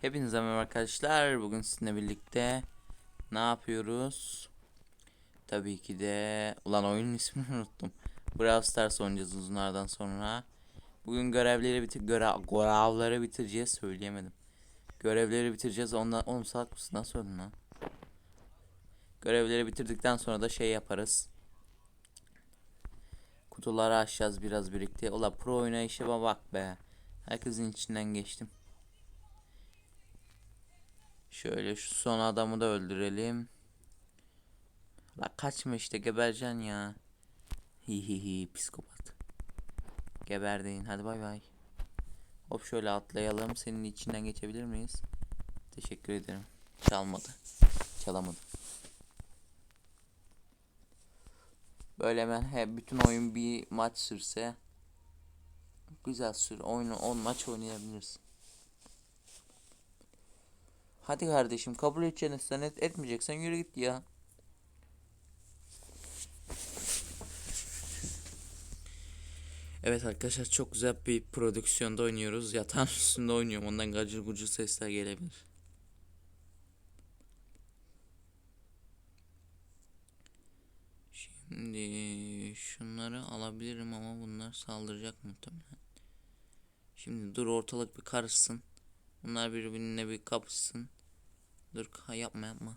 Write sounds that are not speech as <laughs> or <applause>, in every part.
Hepinize merhaba arkadaşlar. Bugün sizinle birlikte ne yapıyoruz? Tabii ki de ulan oyunun ismini <laughs> unuttum. Brawl Stars oynayacağız uzunlardan sonra. Bugün görevleri bitir göre görevleri bitireceğiz söyleyemedim. Görevleri bitireceğiz. Ondan 10 saat mısın? Nasıl öldün lan? Görevleri bitirdikten sonra da şey yaparız. Kutuları açacağız biraz birlikte. Ula pro oynayışıma bak be. Herkesin içinden geçtim. Şöyle şu son adamı da öldürelim. La kaçma işte gebereceksin ya. Hihihi psikopat. Geberdin hadi bay bay. Hop şöyle atlayalım. Senin içinden geçebilir miyiz? Teşekkür ederim. Çalmadı. Çalamadı. Böyle hemen he, bütün oyun bir maç sürse güzel sür. Oyunu 10 maç oynayabilirsin. Hadi kardeşim kabul edeceksen et, etmeyeceksen yürü git ya. Evet arkadaşlar çok güzel bir prodüksiyonda oynuyoruz. Yatağın üstünde oynuyorum. Ondan gacır gucur sesler gelebilir. Şimdi şunları alabilirim ama bunlar saldıracak muhtemelen. Şimdi dur ortalık bir karışsın. Bunlar birbirine bir kapışsın. Dur ha, yapma yapma.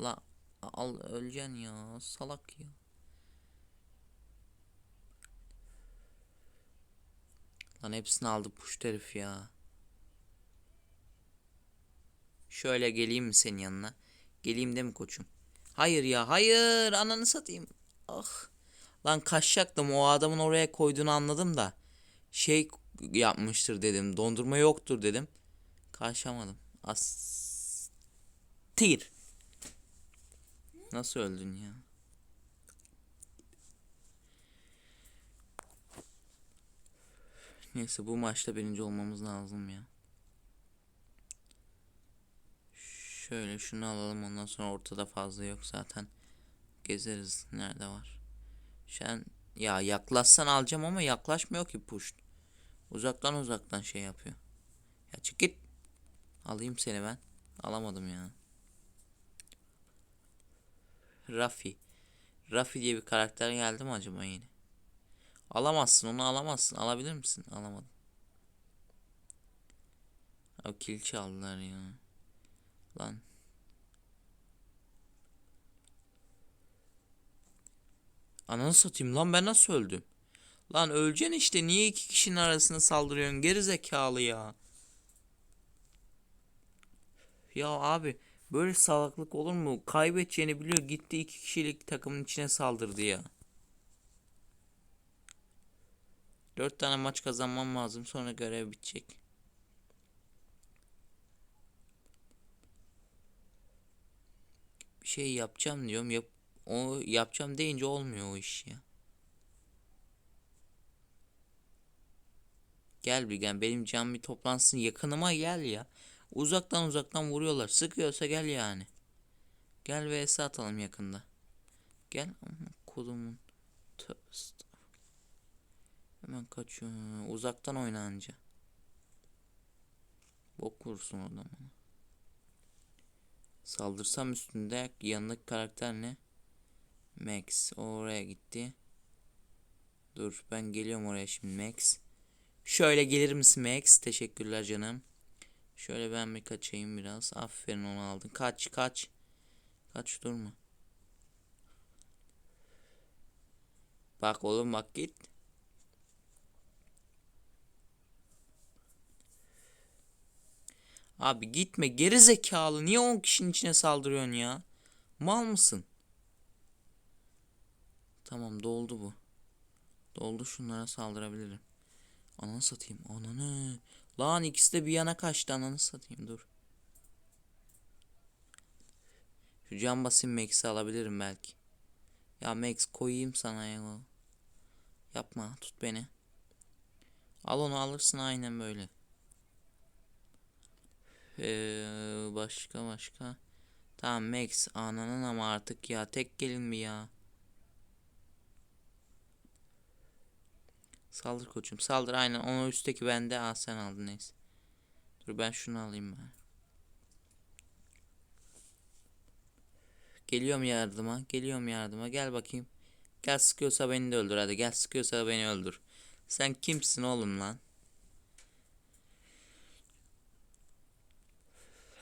La al öleceksin ya salak ya. Lan hepsini aldı puş herif ya. Şöyle geleyim mi senin yanına? Geleyim de mi koçum? Hayır ya hayır ananı satayım. Ah. Lan kaçacaktım o adamın oraya koyduğunu anladım da. Şey yapmıştır dedim. Dondurma yoktur dedim. Kaçamadım. As Tir. Nasıl öldün ya? Neyse bu maçta birinci olmamız lazım ya. Şöyle şunu alalım ondan sonra ortada fazla yok zaten. Gezeriz nerede var. Şen ya yaklaşsan alacağım ama yaklaşmıyor ki push. Uzaktan uzaktan şey yapıyor. Ya çık git. Alayım seni ben. Alamadım ya. Rafi. Rafi diye bir karakter geldi mi acaba yine? Alamazsın onu alamazsın. Alabilir misin? Alamadım. O kill çaldılar ya. Lan. Ananı satayım lan ben nasıl öldüm? Lan öleceksin işte niye iki kişinin arasına saldırıyorsun geri zekalı ya. Ya abi böyle salaklık olur mu? Kaybedeceğini biliyor gitti iki kişilik takımın içine saldırdı ya. Dört tane maç kazanmam lazım sonra görev bitecek. Bir şey yapacağım diyorum yap o yapacağım deyince olmuyor o iş ya. Gel bir gel benim can bir toplansın yakınıma gel ya. Uzaktan uzaktan vuruyorlar. Sıkıyorsa gel yani. Gel vs atalım yakında. Gel kolumun. Tövbe. Hemen kaçıyor. Uzaktan oynanınca. Bok vursun bana. Saldırsam üstünde yanındaki karakter ne? Max. O oraya gitti. Dur ben geliyorum oraya şimdi Max. Şöyle gelir misin Max? Teşekkürler canım. Şöyle ben bir kaçayım biraz. Aferin onu aldın. Kaç kaç. Kaç durma. Bak oğlum bak git. Abi gitme geri zekalı. Niye 10 kişinin içine saldırıyorsun ya? Mal mısın? Tamam doldu bu. Doldu şunlara saldırabilirim. Ananı satayım. Ananı. Lan ikisi de bir yana kaçtı ananı satayım dur. Şu can basayım Max'i alabilirim belki. Ya Max koyayım sana ya. Yapma tut beni. Al onu alırsın aynen böyle. Ee, başka başka. Tamam Max ananın ama artık ya tek gelin bir ya. Saldır koçum. Saldır aynen. Onu üstteki bende. Aa sen aldın neyse. Dur ben şunu alayım ben. Geliyorum yardıma. Geliyorum yardıma. Gel bakayım. Gel sıkıyorsa beni de öldür hadi. Gel sıkıyorsa beni öldür. Sen kimsin oğlum lan?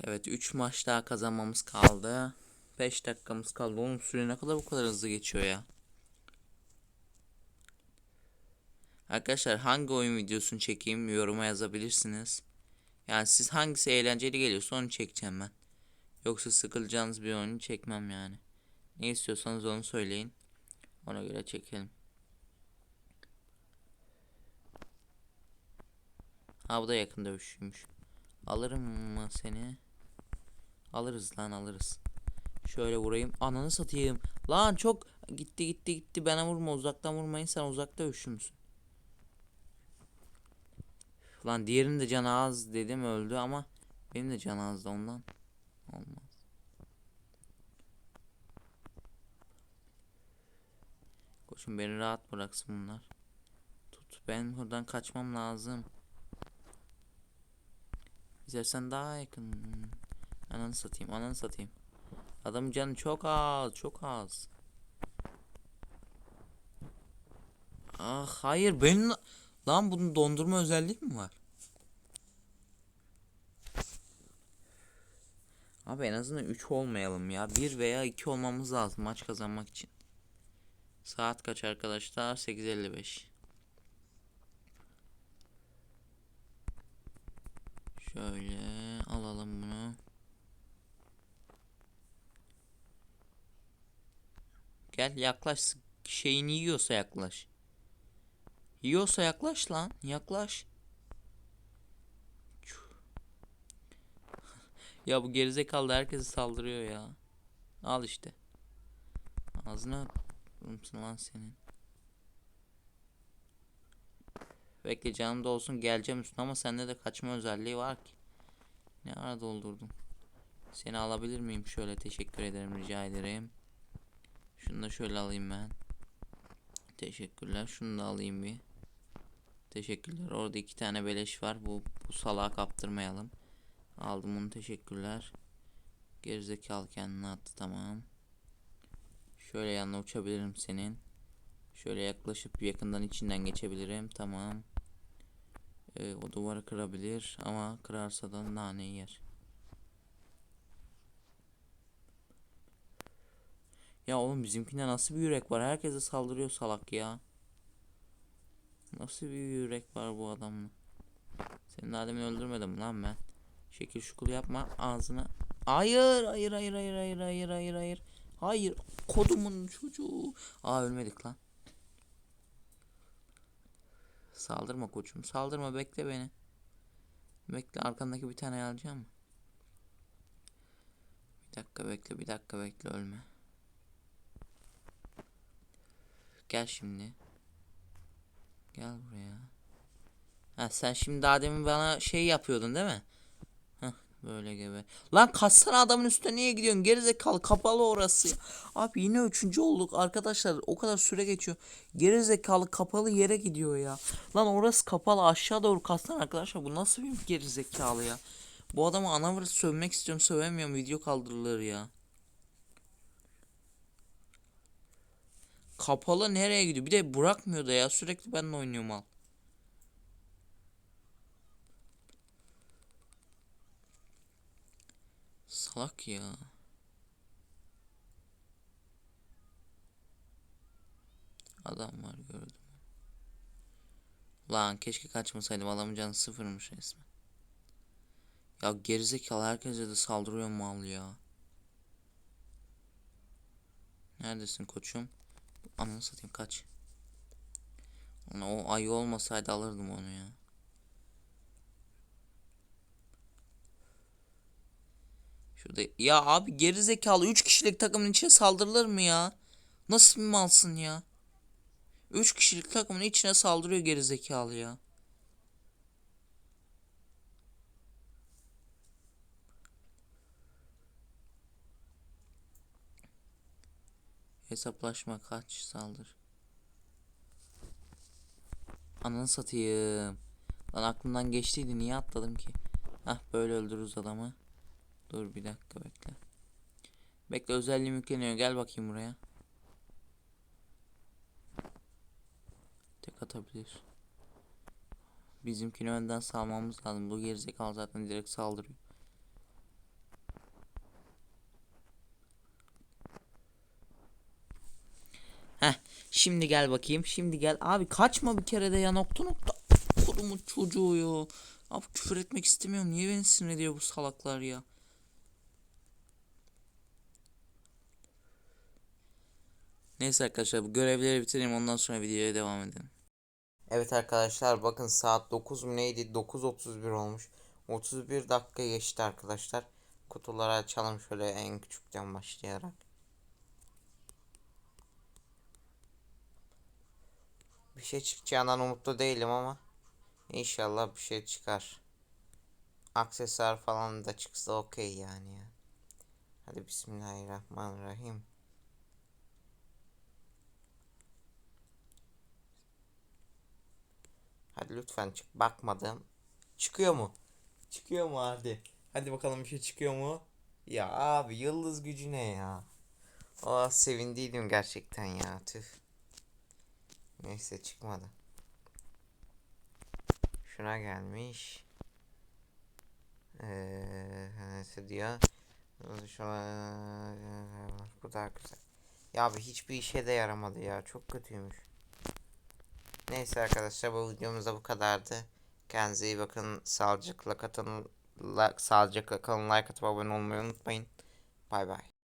Evet 3 maç daha kazanmamız kaldı. 5 dakikamız kaldı. Oğlum süre ne kadar bu kadar hızlı geçiyor ya. Arkadaşlar hangi oyun videosunu çekeyim yoruma yazabilirsiniz. Yani siz hangisi eğlenceli geliyorsa onu çekeceğim ben. Yoksa sıkılacağınız bir oyunu çekmem yani. Ne istiyorsanız onu söyleyin. Ona göre çekelim. Ha bu da yakın dövüşüymüş. Alırım mı seni? Alırız lan alırız. Şöyle vurayım. Ananı satayım. Lan çok gitti gitti gitti. Bana vurma uzaktan vurmayın sen uzakta üşümsün. Lan diğerinin de canı az dedim öldü ama benim de canı azdı ondan. Olmaz. Koçum beni rahat bıraksın bunlar. Tut ben buradan kaçmam lazım. İstersen daha yakın. Ananı satayım ananı satayım. Adamın canı çok az çok az. Ah hayır benim lan bunun dondurma özelliği mi var? Abi en azından 3 olmayalım ya. 1 veya 2 olmamız lazım maç kazanmak için. Saat kaç arkadaşlar? 8.55. Şöyle alalım bunu. Gel yaklaş. Şeyini yiyorsa yaklaş. Yiyorsa yaklaş lan. Yaklaş. <laughs> Ya bu gerizekalı herkese saldırıyor ya. Al işte. Ağzına Rumsun lan senin. Bekle canım da olsun geleceğim üstüne ama sende de kaçma özelliği var ki. Ne ara doldurdum. Seni alabilir miyim? Şöyle teşekkür ederim rica ederim. Şunu da şöyle alayım ben. Teşekkürler. Şunu da alayım bir. Teşekkürler. Orada iki tane beleş var. Bu, bu salağa kaptırmayalım. Aldım onu teşekkürler. Gerizekalı kendini attı tamam. Şöyle yanına uçabilirim senin. Şöyle yaklaşıp yakından içinden geçebilirim. Tamam. Ee, o duvarı kırabilir ama kırarsa da nane yer. Ya oğlum bizimkinde nasıl bir yürek var? Herkese saldırıyor salak ya. Nasıl bir yürek var bu adamla? Senin daha demin öldürmedim lan ben. Şekil şukul yapma ağzına. Hayır hayır hayır hayır hayır hayır hayır hayır. Hayır kodumun çocuğu. Aa ölmedik lan. Saldırma koçum saldırma bekle beni. Bekle arkandaki bir tane alacağım. Bir dakika bekle bir dakika bekle ölme. Gel şimdi. Gel buraya. Ha sen şimdi daha demin bana şey yapıyordun değil mi? Heh böyle gibi. Lan kaçsana adamın üstüne niye gidiyorsun? Gerizekalı kapalı orası. Abi yine üçüncü olduk arkadaşlar. O kadar süre geçiyor. Gerizekalı kapalı yere gidiyor ya. Lan orası kapalı aşağı doğru kaçsana arkadaşlar. Bu nasıl bir gerizekalı ya? Bu adamı anavırı sövmek istiyorum sövemiyorum. Video kaldırılır ya. Kapalı nereye gidiyor? Bir de bırakmıyor da ya. Sürekli benimle oynuyor mal. Salak ya. Adam var gördüm. Lan keşke kaçmasaydım. Adamın canı sıfırmış resmen. Ya gerizekalı herkese de saldırıyor mal ya. Neredesin koçum? Ananı satayım kaç. Ona o ayı olmasaydı alırdım onu ya. Şurada ya abi geri zekalı 3 kişilik takımın içine saldırılır mı ya? Nasıl bir malsın ya? 3 kişilik takımın içine saldırıyor geri zekalı ya. Hesaplaşma kaç saldır. Ananı satayım. Lan aklımdan geçtiydi niye atladım ki? Hah böyle öldürürüz adamı. Dur bir dakika bekle. Bekle özelliğim yükleniyor. Gel bakayım buraya. Tek atabilir. Bizimkini önden salmamız lazım. Bu gerizekalı zaten direkt saldırıyor. Şimdi gel bakayım. Şimdi gel. Abi kaçma bir kere de ya nokta nokta. Kodumun çocuğu ya. Abi küfür etmek istemiyorum. Niye beni sinir ediyor bu salaklar ya? Neyse arkadaşlar bu görevleri bitireyim ondan sonra videoya devam edelim. Evet arkadaşlar bakın saat 9 mu neydi? 9.31 olmuş. 31 dakika geçti arkadaşlar. Kutuları açalım şöyle en küçükten başlayarak. Bir şey çıkacağından umutlu değilim ama inşallah bir şey çıkar. Aksesuar falan da çıksa okey yani ya. Hadi bismillahirrahmanirrahim. Hadi lütfen çık. Bakmadım. Çıkıyor mu? Çıkıyor mu hadi? Hadi bakalım bir şey çıkıyor mu? Ya abi yıldız gücü ne ya? Aa sevindiydim gerçekten ya. Tüh. Neyse çıkmadı. Şuna gelmiş. Ee, neyse diyor. Bu daha güzel. Ya abi hiçbir işe de yaramadı ya. Çok kötüymüş. Neyse arkadaşlar bu videomuz da bu kadardı. Kendinize iyi bakın. Sağlıcakla katılın. la- Sağlıcakla kalın. Like atıp abone olmayı unutmayın. Bay bay.